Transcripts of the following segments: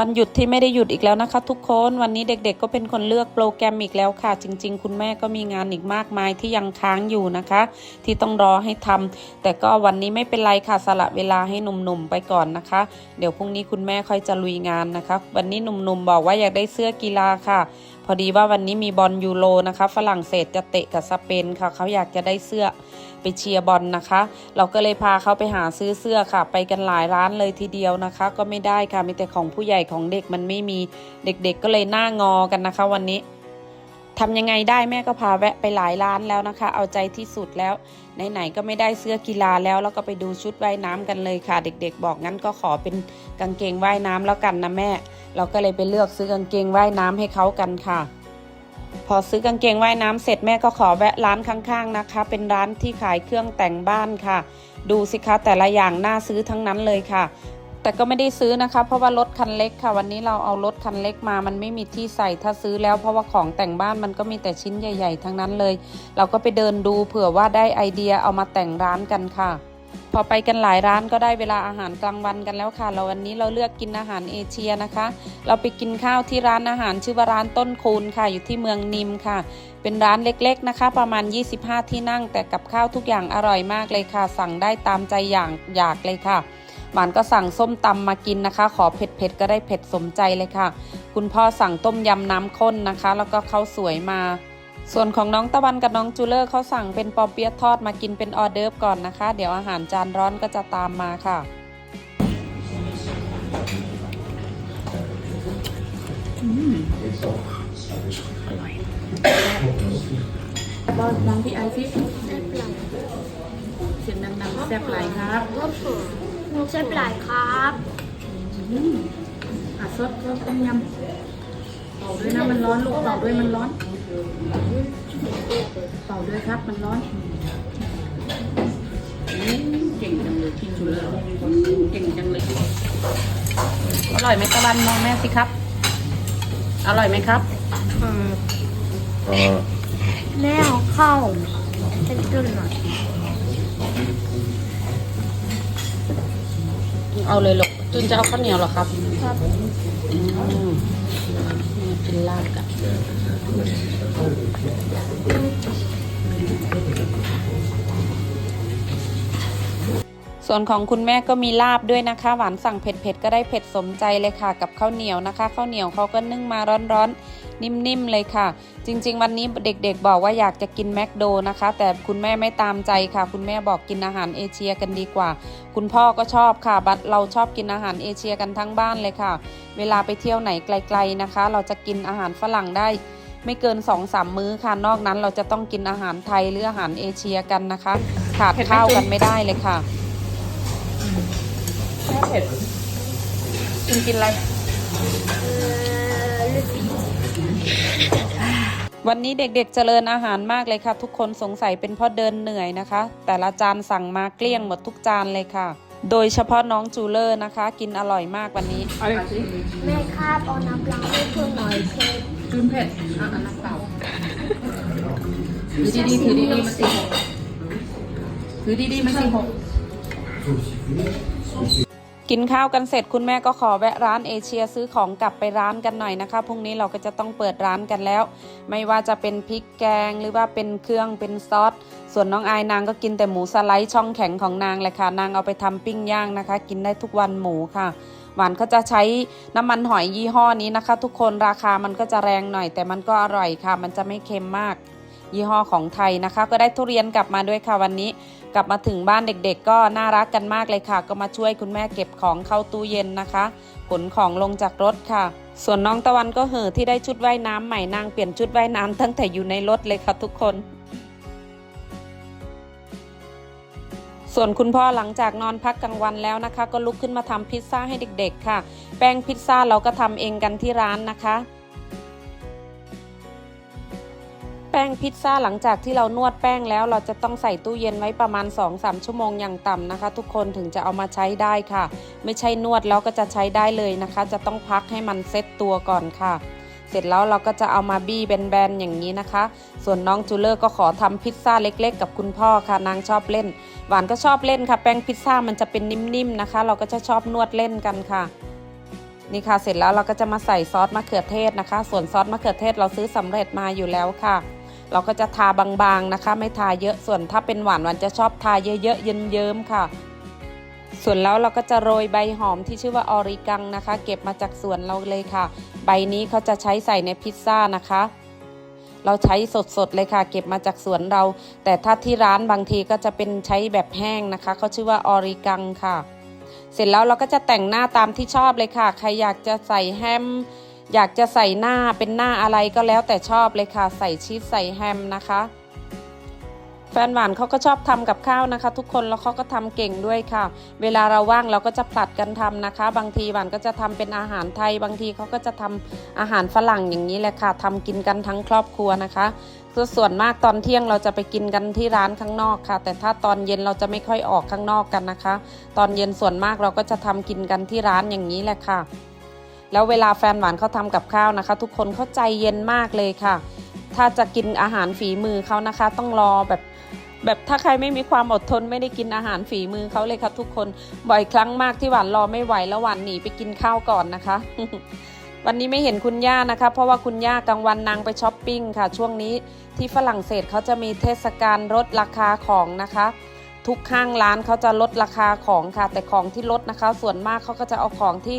วันหยุดที่ไม่ได้หยุดอีกแล้วนะคะ ทุกคนวันนี้เด็กๆ ก็เป็นคนเลือกโปรแกรมอีกแล้วค่ะ จริง ๆ คุณแม่ก็มีงานอีกมากมายที่ยังค้างอยู่นะคะ ที่ต้องรอให้ทำแต่ก็วันนี้ไม่เป็นไรค่ะสละเวลาให้หนุ่มๆไปก่อนนะคะ เดี๋ยวพรุ่งนี้คุณแม่ค่อยจะลุยงานนะคะ วันนี้หนุ่มๆบอกว่าอยากได้เสื้อกีฬาค่ะ พอดีว่าวันนี้มีบอลยูโรนะคะฝรั่งเศสจะเตะกับสเปนค่ะเขาอยากจะได้เสื้อไปเชียร์บอลนะคะ เราก็เลยพาเขาไปหาซื้อเสื้อค่ะ ไปกันหลายร้านเลยทีเดียวนะคะ ก็ไม่ได้ค่ะมีแต่ของผู้ใหญ่ของเด็กมันไม่มีเด็กๆก็เลยหน้างอกันนะคะ วันนี้ ทำยังไงได้แม่ก็พาแวะไปหลายร้านแล้วนะคะ เอาใจที่สุดแล้วไหนๆก็ไม่ได้เสื้อกีฬาแล้ว แล้วก็ไปดูชุดว่ายน้ำกันเลยค่ะ เด็ก ๆ บอกงั้นก็ขอเป็นกางเกงว่ายน้ำแล้วกันนะแม่ เราก็เลยไปเลือกซื้อกางเกงว่ายน้ำให้เขากันค่ะ พอซื้อกางเกงว่ายน้ำเสร็จแม่ก็ขอแวะร้านข้างๆนะคะ เป็นร้านที่ขายเครื่องแต่งบ้านค่ะ ดูสิคะแต่ละอย่างน่าซื้อทั้งนั้นเลยค่ะ แต่ก็ไม่ได้ซื้อนะคะ เพราะว่ารถคันเล็กค่ะ วันนี้เราเอารถคันเล็กมา มันไม่มีที่ใส่ถ้าซื้อแล้วเพราะว่าของแต่งบ้านมันก็มีแต่ชิ้นใหญ่ ๆ ทั้งนั้นเลย เราก็ไปเดินดูเผื่อว่าได้ไอเดียเอามาแต่งร้านกันค่ะ พอไปกันหลายร้านก็ได้เวลาอาหารกลางวันกันแล้วค่ะ เราวันนี้เราเลือกกินอาหารเอเชียนะคะ เราไปกินข้าวที่ร้านอาหารชื่อว่าร้านต้นคูณค่ะ อยู่ที่เมืองนิมค่ะ เป็นร้านเล็ก ๆนะคะ ประมาณ 25 ที่นั่ง แต่กับข้าวทุกอย่างอร่อยมากเลยค่ะ สั่งได้ตามใจอย่างอยากเลยค่ะ หวานก็สั่งส้มตำมากินนะคะ ขอเผ็ดๆก็ได้เผ็ดสมใจเลยค่ะ คุณพ่อสั่งต้มยำน้ำข้นนะคะ แล้วก็ข้าวสวยมา ส่วนของน้องตะวันกับน้องจูเลอร์เขาสั่งเป็นปอเปี๊ยะทอดมากินเป็นออเดิร์ฟก่อนนะคะ เดี๋ยวอาหารจานร้อนก็จะตามมาค่ะบอลมองพี่ไอซิเสียงดังๆแซ่บไหลครับ เส้นหลายครับอะซดซดต้มยำเป่าด้วยนะมันร้อนลูกเป่าด้วยมันร้อนเป่าด้วยครับมันร้อนอืมเก่งจังเลยพี่จูเลอร์อืมเก่งจังเลยอร่อยไหมตะวันมองแม่สิครับอร่อยไหมครับแม่เอาเข้าเป็นจุนหน่อย เอาเลยลูกจุนจะเอาข้าวเหนียวเหรอครับครับอืมกินลาบกัน ส่วนของคุณแม่ก็มีลาบด้วยนะคะ หวานสั่งเผ็ดๆก็ได้เผ็ดสมใจเลยค่ะ กับข้าวเหนียวนะคะ ข้าวเหนียวเขาก็นึ่งมาร้อนๆ นิ่มๆเลยค่ะ จริง ๆ วันนี้เด็กๆ บอกว่าอยากจะกินแมคโดนะคะ แต่คุณแม่ไม่ตามใจค่ะ คุณแม่บอกกินอาหารเอเชียกันดีกว่า คุณพ่อก็ชอบค่ะบัดเราชอบกินอาหารเอเชียกันทั้งบ้านเลยค่ะ เวลาไปเที่ยวไหนไกล ๆนะคะ เราจะกินอาหารฝรั่งได้ไม่เกิน2อสามมื้อค่ะ นอกนั้นเราจะต้องกินอาหารไทยหรืออาหารเอเชียกันนะคะ ขาดข้าวกันไม่ได้เลยค่ะ เผ็ดกินกินอะไรเออลูกวันนี้เด็กๆเจริญอาหารมากเลยค่ะ ทุกคนสงสัยเป็นเพราะเดินเหนื่อยนะคะ แต่ละจานสั่งมาเกลี้ยงหมดทุกจานเลยค่ะ โดยเฉพาะน้องจูเลอร์นะคะ กินอร่อยมากวันนี้แม่ครับเอาน้ำล้างให้เพื่อนหน่อยเช็ดจุนเผ็ดอะอันน้ำเปล่าถือดีๆถือดีๆมันสี่หกถือดีๆมันสี่หก กินข้าวกันเสร็จคุณแม่ก็ขอแวะร้านเอเชียซื้อของกลับไปร้านกันหน่อยนะคะพรุ่งนี้เราก็จะต้องเปิดร้านกันแล้ว ไม่ว่าจะเป็นพริกแกงหรือว่าเป็นเครื่องเป็นซอสส่วนน้องอายนางก็กินแต่หมูสไลด์ช่องแข็งของนางเลยค่ะนางเอาไปทำปิ้งย่างนะคะ กินได้ทุกวันหมูค่ะหวานเขาจะใช้น้ำมันหอยยี่ห้อนี้นะคะ ทุกคนราคามันก็จะแรงหน่อย แต่มันก็อร่อยค่ะ มันจะไม่เค็มมาก ยี่ห้อของไทยนะคะ ก็ได้ทุเรียนกลับมาด้วยค่ะวันนี้ กลับมาถึงบ้านเด็กๆ ก็น่ารักกันมากเลยค่ะ ก็มาช่วยคุณแม่เก็บของเข้าตู้เย็นนะคะ ขนของลงจากรถค่ะ ส่วนน้องตะวันก็เห่อที่ได้ชุดว่ายน้ำใหม่นางเปลี่ยนชุดว่ายน้ำตั้งแต่อยู่ในรถเลยค่ะทุกคนส่วนคุณพ่อหลังจากนอนพักกลางวันแล้วนะคะ ก็ลุกขึ้นมาทำพิซซ่าให้เด็กๆ ค่ะ แป้งพิซซ่าเราก็ทำเองกันที่ร้านนะคะ ป้งพิซซ่าหลังจากที่เรานวดแป้งแล้ว เราจะต้องใส่ตู้เย็นไว้ประมาณ 2-3 ชั่วโมงอย่างต่ำนะคะ ทุกคนถึงจะเอามาใช้ได้ค่ะ ไม่ใช่นวดแล้วก็จะใช้ได้เลยนะคะ จะต้องพักให้มันเซ็ตตัวก่อนค่ะ เสร็จแล้วเราก็จะเอามาบี้แบนๆอย่างนี้นะคะ ส่วนน้องจูเลอร์ก็ขอทำพิซซ่าเล็ก ๆ กับคุณพ่อค่ะนางชอบเล่น หวานก็ชอบเล่นค่ะ แป้งพิซซ่ามันจะเป็นนิ่มๆนะคะ เราก็จะชอบนวดเล่นกันค่ะนี่ค่ะเสร็จแล้วเราก็จะมาใส่ซอสมะเขือเทศนะคะ ส่วนซอสมะเขือเทศเราซื้อสำเร็จมาอยู่แล้วค่ะ เราก็จะทาบางๆนะคะ ไม่ทาเยอะส่วนถ้าเป็นหวานหวานจะชอบทาเยอะๆเยิ้มๆค่ะ ส่วนแล้วเราก็จะโรยใบหอมที่ชื่อว่าออริกังนะคะ เก็บมาจากสวนเราเลยค่ะ ใบนี้เขาจะใช้ใส่ในพิซซ่านะคะ เราใช้สดๆเลยค่ะ เก็บมาจากสวนเรา แต่ถ้าที่ร้านบางทีก็จะเป็นใช้แบบแห้งนะคะเขาชื่อว่าออริกังค่ะ เสร็จแล้วเราก็จะแต่งหน้าตามที่ชอบเลยค่ะ ใครอยากจะใส่แฮม อยากจะใส่หน้าเป็นหน้าอะไรก็แล้วแต่ชอบเลยค่ะใส่ชีสใส่แฮมนะคะ แฟนหวานเขาก็ชอบทำกับข้าวนะคะ ทุกคนแล้วเขาก็ทำเก่งด้วยค่ะ เวลาเราว่างเราก็จะผลัดกันทำนะคะ บางทีหวานก็จะทำเป็นอาหารไทย บางทีเขาก็จะทำอาหารฝรั่งอย่างนี้แหละค่ะทำกินกันทั้งครอบครัวนะคะคือส่วนมากตอนเที่ยงเราจะไปกินกันที่ร้านข้างนอกค่ะ แต่ถ้าตอนเย็นเราจะไม่ค่อยออกข้างนอกกันนะคะ ตอนเย็นส่วนมากเราก็จะทำกินกันที่ร้านอย่างนี้แหละค่ะ แล้วเวลาแฟนหวานเขาทำกับข้าวนะคะ ทุกคนเขาใจเย็นมากเลยค่ะ ถ้าจะกินอาหารฝีมือเขานะคะ ต้องรอแบบแบบถ้าใครไม่มีความอดทนไม่ได้กินอาหารฝีมือเขาเลยครับทุกคนบ่อยครั้งมากที่หวานรอไม่ไหวแล้วหวานหนีไปกินข้าวก่อนนะคะ วันนี้ไม่เห็นคุณย่านะคะ เพราะว่าคุณย่ากลางวันนางไปช้อปปิ้งค่ะ ช่วงนี้ที่ฝรั่งเศสเขาจะมีเทศกาลลดราคาของนะคะ ทุกข้างร้านเขาจะลดราคาของค่ะ แต่ของที่ลดนะคะ ส่วนมากเขาก็จะเอาของที่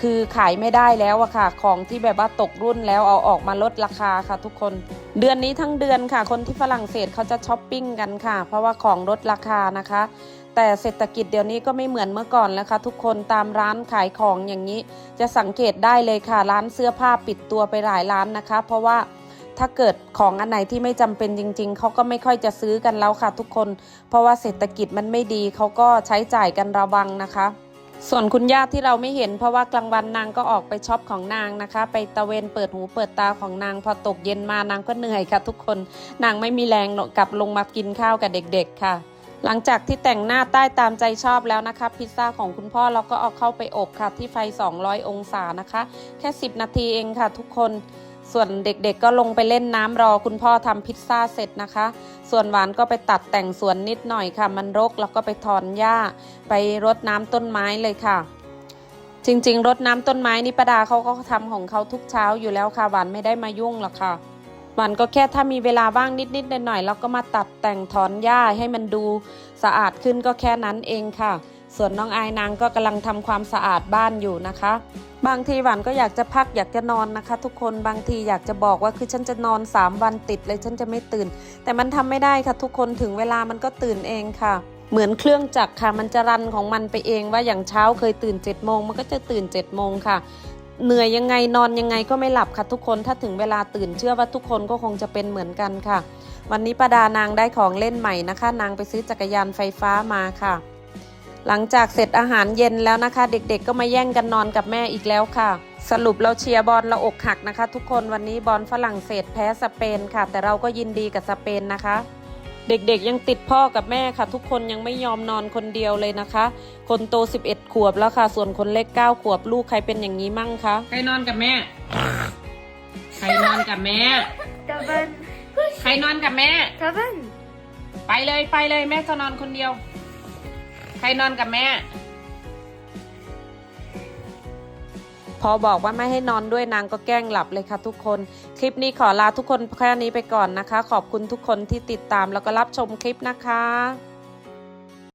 คือขายไม่ได้แล้วอะค่ะ ของที่แบบว่าตกรุ่นแล้วเอาออกมาลดราคาค่ะทุกคน เดือนนี้ทั้งเดือนค่ะ คนที่ฝรั่งเศสเขาจะช้อปปิ้งกันค่ะ เพราะว่าของลดราคานะคะ แต่เศรษฐกิจเดี๋ยวนี้ก็ไม่เหมือนเมื่อก่อนแล้วค่ะทุกคนตามร้านขายของอย่างนี้ จะสังเกตได้เลยค่ะ ร้านเสื้อผ้าปิดตัวไปหลายร้านนะคะ เพราะว่าถ้าเกิดของอันไหนที่ไม่จำเป็นจริง ๆ เขาก็ไม่ค่อยจะซื้อกันแล้วค่ะทุกคน เพราะว่าเศรษฐกิจมันไม่ดีเขาก็ใช้จ่ายกันระวังนะคะ ส่วนคุณย่าที่เราไม่เห็นเพราะว่ากลางวันนางก็ออกไปช็อปของนางนะคะ ไปตะเวนเปิดหูเปิดตาของนาง พอตกเย็นมานางก็เหนื่อยค่ะ ทุกคนนางไม่มีแรงกลับลงมากินข้าวกับเด็ก ๆ ค่ะ หลังจากที่แต่งหน้าใต้ตามใจชอบแล้วนะคะ พิซซ่าของคุณพ่อเราก็เอาเข้าไปอบค่ะที่ไฟ 200 องศานะคะ แค่ 10 นาทีเองค่ะ ทุกคน ส่วนเด็กๆก็ลงไปเล่นน้ำรอคุณพ่อทำพิซซ่าเสร็จนะคะ ส่วนหวานก็ไปตัดแต่งสวนนิดหน่อยค่ะ มันรกแล้วก็ไปถอนหญ้า ไปรดน้ำต้นไม้เลยค่ะ จริงๆ รดน้ำต้นไม้นี่ประดาเขาก็ทำของเขาทุกเช้าอยู่แล้วค่ะ หวานไม่ได้มายุ่งหรอกค่ะ หวานก็แค่ถ้ามีเวลาว่างนิดๆหน่อยๆเราก็มาตัดแต่งถอนหญ้าให้มันดูสะอาดขึ้นก็แค่นั้นเองค่ะ ส่วนน้องอายนางก็กำลังทำความสะอาดบ้านอยู่นะคะ บางทีหวานก็อยากจะพักอยากจะนอนนะคะ ทุกคนบางทีอยากจะบอกว่าคือฉันจะนอน 3 วันติดเลยฉันจะไม่ตื่น แต่มันทำไม่ได้ค่ะทุกคนถึงเวลามันก็ตื่นเองค่ะเหมือนเครื่องจักรค่ะมันจะรันของมันไปเองว่าอย่างเช้าเคยตื่น7จ็ดโมงมันก็จะตื่น7จ็ดโมงค่ะ เหนื่อยยังไงนอนยังไงก็ไม่หลับค่ะทุกคนถ้าถึงเวลาตื่นเชื่อว่าทุกคนก็คงจะเป็นเหมือนกันค่ะ วันนี้ประดานางได้ของเล่นใหม่นะคะ นางไปซื้อจักรยานไฟฟ้ามาค่ะ หลังจากเสร็จอาหารเย็นแล้วนะคะ เด็กๆ ก็มาแย่งกันนอนกับแม่อีกแล้วค่ะ สรุปเราเชียร์บอลเราอกหักนะคะ ทุกคนวันนี้บอลฝรั่งเศสแพ้สเปนค่ะ แต่เราก็ยินดีกับสเปนนะคะ เด็กๆยังติดพ่อกับแม่ค่ะ ทุกคนยังไม่ยอมนอนคนเดียวเลยนะคะ คนโต 11 ขวบแล้วค่ะ ส่วนคนเล็ก 9 ขวบลูกใครเป็นอย่างนี้มั่งคะใครนอนกับแม่ ใครนอนกับแม่ Seven. ใครนอนกับแม่ Seven. ไปเลยไปเลยแม่จะนอนคนเดียวใครนอนกับแม่ พอบอกว่าไม่ให้นอนด้วยนางก็แกล้งหลับเลยค่ะทุกคน คลิปนี้ขอลาทุกคนแค่นี้ไปก่อนนะคะ ขอบคุณทุกคนที่ติดตามแล้วก็รับชมคลิปนะคะ